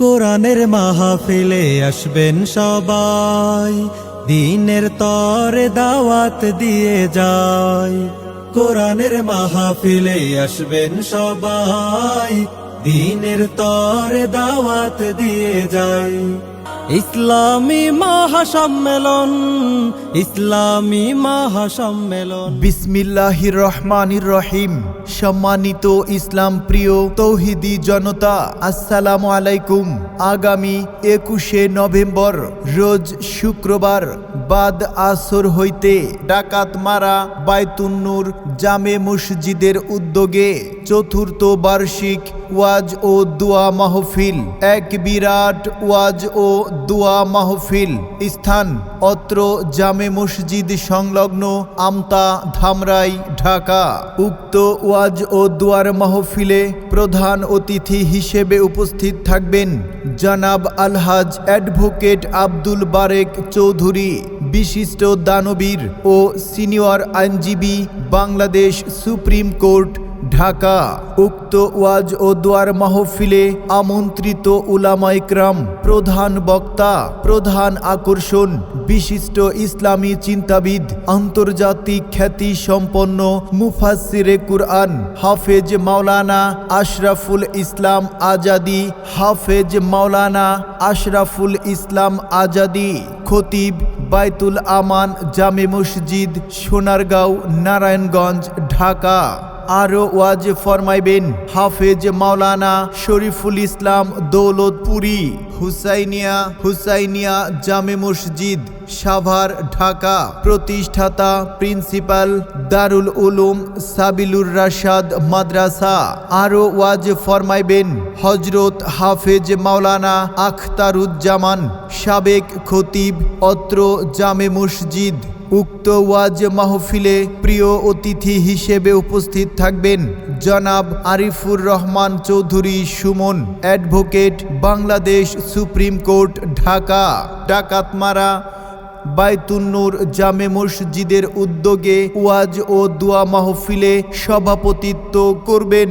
কোরআনের মাহফিলে আসবেন সবাই। দিনের তরে দাওয়াত দিয়ে যায়। কোরআনের মাহফিলে আসবেন সবাই। দিনের তরে দাওয়াত দিয়ে যায়। ইসলামী মহাসম্মেলন ইসলামী মহাসম্মেলন। বিসমিল্লাহির রহমানির রহিম। সম্মানিত ইসলাম প্রিয় তৌহিদি জনতা, আসসালামু আলাইকুম। আগামী একুশে নভেম্বর, রোজ শুক্রবার, বাদ আসর হইতে ডাকাত মারা বাইতুন্নুর জামে মসজিদের উদ্যোগে চতুর্থ বার্ষিক ওয়াজ ও দোয়া মাহফিল। এক বিরাট ওয়াজ ও দোয়া মাহফিল। স্থান, অত্র জামে মসজিদ সংলগ্ন আমতা ধামরাই, ঢাকা। উক্ত ওয়াজ ও দোয়ার মাহফিলে প্রধান অতিথি হিসেবে উপস্থিত থাকবেন জনাব আলহাজ অ্যাডভোকেট আব্দুল বারেক চৌধুরী, বিশিষ্ট দানবীর ও সিনিয়র আইনজীবী, বাংলাদেশ সুপ্রিম কোর্ট ঢাকা, উক্ত ওয়াজ ও দোয়ার মাহফিলে আমন্ত্রিত উলামা ইকরাম, প্রধান বক্তা, প্রধান আকর্ষণ, বিশিষ্ট ইসলামী চিন্তাবিদ, আন্তর্জাতিক খ্যাতি সম্পন্ন মুফাসিরে কুরআন, হাফেজ মাওলানা আশরাফুল ইসলাম আজাদি, হাফেজ মাওলানা আশরাফুল ইসলাম আজাদি, খতিব বাইতুল আমান জামে মসজিদ, সোনারগাঁও, নারায়ণগঞ্জ, ঢাকা। আরও ওয়াজ ফরমাইবেন হাফেজ মাওলানা শরীফুল ইসলাম দৌলতপুরি, হুসাইনিয়া হুসাইনিয়া জামে মসজিদ, সাভার, ঢাকা। প্রতিষ্ঠাতা, প্রিন্সিপাল, দারুল উলুম সাবিলুর রাশাদ মাদ্রাসা। আরও ওয়াজ ফরমাইবেন হজরত হাফেজ মাওলানা আখতারুজ্জামান, সাবেক খতিব, অত্র জামে মসজিদ। উক্ত ওয়াজ মাহফিলে প্রিয় অতিথি হিসেবে উপস্থিত থাকবেন জনাব Arifur Rahman Chowdhury Sumon, advocate Bangladesh supreme court, Dhaka, Dakatmara Baitunnur জামে মসজিদের উদ্যোগে ওয়াজ ও দোয়া মাহফিলে সভাপতিত্ব করবেন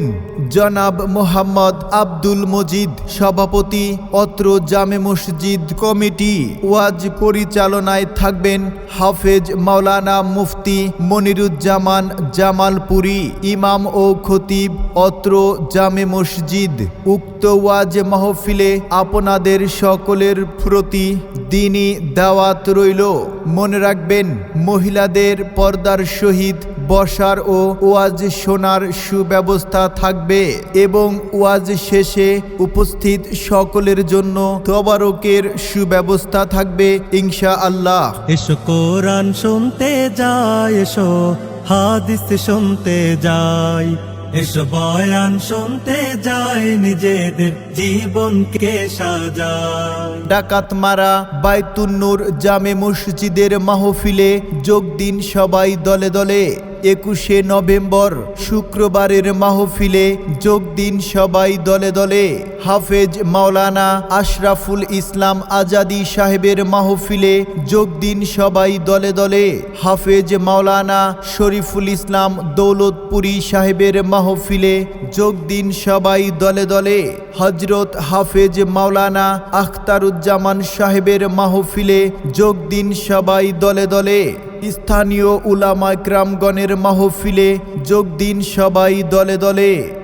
জনাব মোহাম্মদ আব্দুল মজিদ। সভাপতি, অত্র জামে মসজিদ কমিটি। ওয়াজ পরিচালনায় থাকবেন হাফেজ মাওলানা মুফতি মনিরুজ্জামান জামালপুরি। ইমাম ও খতিব, অত্র জামে মসজিদ। উক্ত ওয়াজ মাহফিলে আপনাদের সকলের প্রতি দিনই দাওয়াত রইল। মনে রাখবেন, মহিলাদের পর্দার সহিত বসার ও ওয়াজ শোনার সুব্যবস্থা থাকবে এবং ওয়াজ শেষে উপস্থিত সকলের জন্য তবারকের সুব্যবস্থা থাকবে ইনশা আল্লাহ এসো কোরআন শুনতে যাই এসো হাদিস শুনতে যাই। এসো বয়ান শুনতে যায় নিজেদের জীবনকে সাজা ডাকাত মারা, বাইতুন্নুর জামে মসজিদের মাহফিলে যোগ দিন সবাই দলে দলে। একুশে নভেম্বর শুক্রবারের মাহফিলে যোগ দিন সবাই দলে দলে। হাফেজ মাওলানা আশরাফুল ইসলাম আজাদি সাহেবের মাহফিলে যোগ দিন সবাই দলে দলে। হাফেজ মাওলানা শরীফুল ইসলাম দৌলতপুরি সাহেবের মাহফিলে যোগ দিন সবাই দলে দলে। হজরত হাফেজ মাওলানা আখতারুজ্জামান সাহেবের মাহফিলে যোগ দিন সবাই দলে দলে। স্থানীয় উলামা গ্রামগণের মাহফিলে যোগ দিন সবাই দলে দলে।